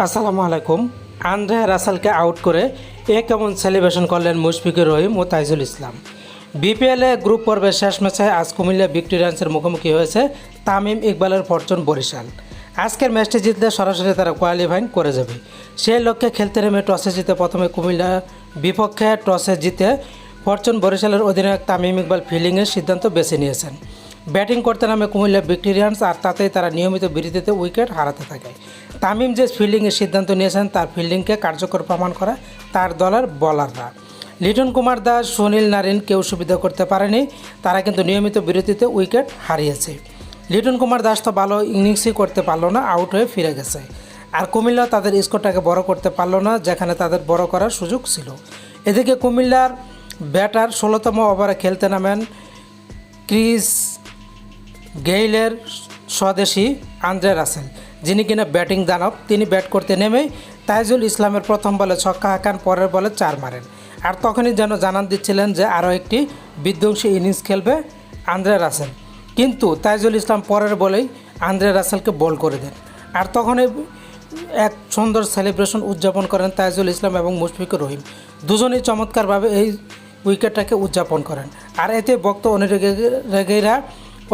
আসসালামু আলাইকুম। Andre রাসালকে out করে এ কেমন সেলিব্রেশন করলেন মুশফিকুর রহিম ও তাইজুল ইসলাম। বিপিএলে গ্রুপ পর্বের শেষ ম্যাচে আজ কুমিল্লা ভিক্টোরিয়ান্সের মুখোমুখি হয়েছে তামিম ইকবালের ফরচুন বরিশাল। আজকের ম্যাচটি জিতলে সরাসরি তারা কোয়ালিফাইং করে যাবে। সেই লক্ষ্যে খেলতে নেমে টসে জিতে প্রথমে কুমিল্লা, বিপক্ষে টসে জিতে ফরচুন বরিশালের অধিনায়ক তামিম ইকবাল ফিল্ডিংয়ের সিদ্ধান্ত বেছে নিয়েছেন। ব্যাটিং করতে নামে কুমিল্লা ভিক্টোরিয়ান্স আর তাতেই তারা নিয়মিত বিরতিতে উইকেট হারাতে থাকে। তামিম যে ফিল্ডিংয়ের সিদ্ধান্ত নিয়েছেন, তার ফিল্ডিংকে কার্যকর প্রমাণ করা তার দলের বলাররা। লিটন কুমার দাস, সুনীল নারিন কেউ সুবিধা করতে পারেনি, তারা কিন্তু নিয়মিত বিরতিতে উইকেট হারিয়েছে। লিটন কুমার দাস তো ভালো ইনিংসই করতে পারল না, আউট হয়ে ফিরে গেছে। আর কুমিল্লা তাদের স্কোরটাকে বড় করতে পারল না, যেখানে তাদের বড় করার সুযোগ ছিল। এদিকে কুমিল্লার ব্যাটার ষোলোতম ওভারে খেলতে নামেন ক্রিস গেইলের স্বদেশী আন্দ্রে রাসেল যিনি কিনা ব্যাটিং দানব। তিনি ব্যাট করতে নেমেই তাইজুল ইসলামের প্রথম বলে ছক্কা হাঁকান, পরের বলে চার মারেন। আর তখনই যেন জানান দিচ্ছিলেন যে আরও একটি বিধ্বংসী ইনিংস খেলবে আন্দ্রে রাসেল। কিন্তু তাইজুল ইসলাম পরের বলেই আন্দ্রে রাসেলকে বল করে দেন। আর তখনই এক সুন্দর সেলিব্রেশন উদযাপন করেন তাইজুল ইসলাম এবং মুশফিকুর রহিম। দুজনেই চমৎকারভাবে এই উইকেটটাকে উদযাপন করেন। আর এতে বক্ত অনুরেগেরা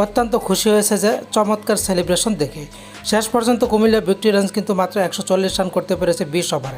অত্যন্ত খুশি হয়েছে যে চমৎকার সেলিব্রেশন দেখে। শেষ পর্যন্ত কুমিল্লা ভিক্টোরিয়ান্স কিন্তু মাত্র একশো চল্লিশ রান করতে পেরেছে বিশ ওভারে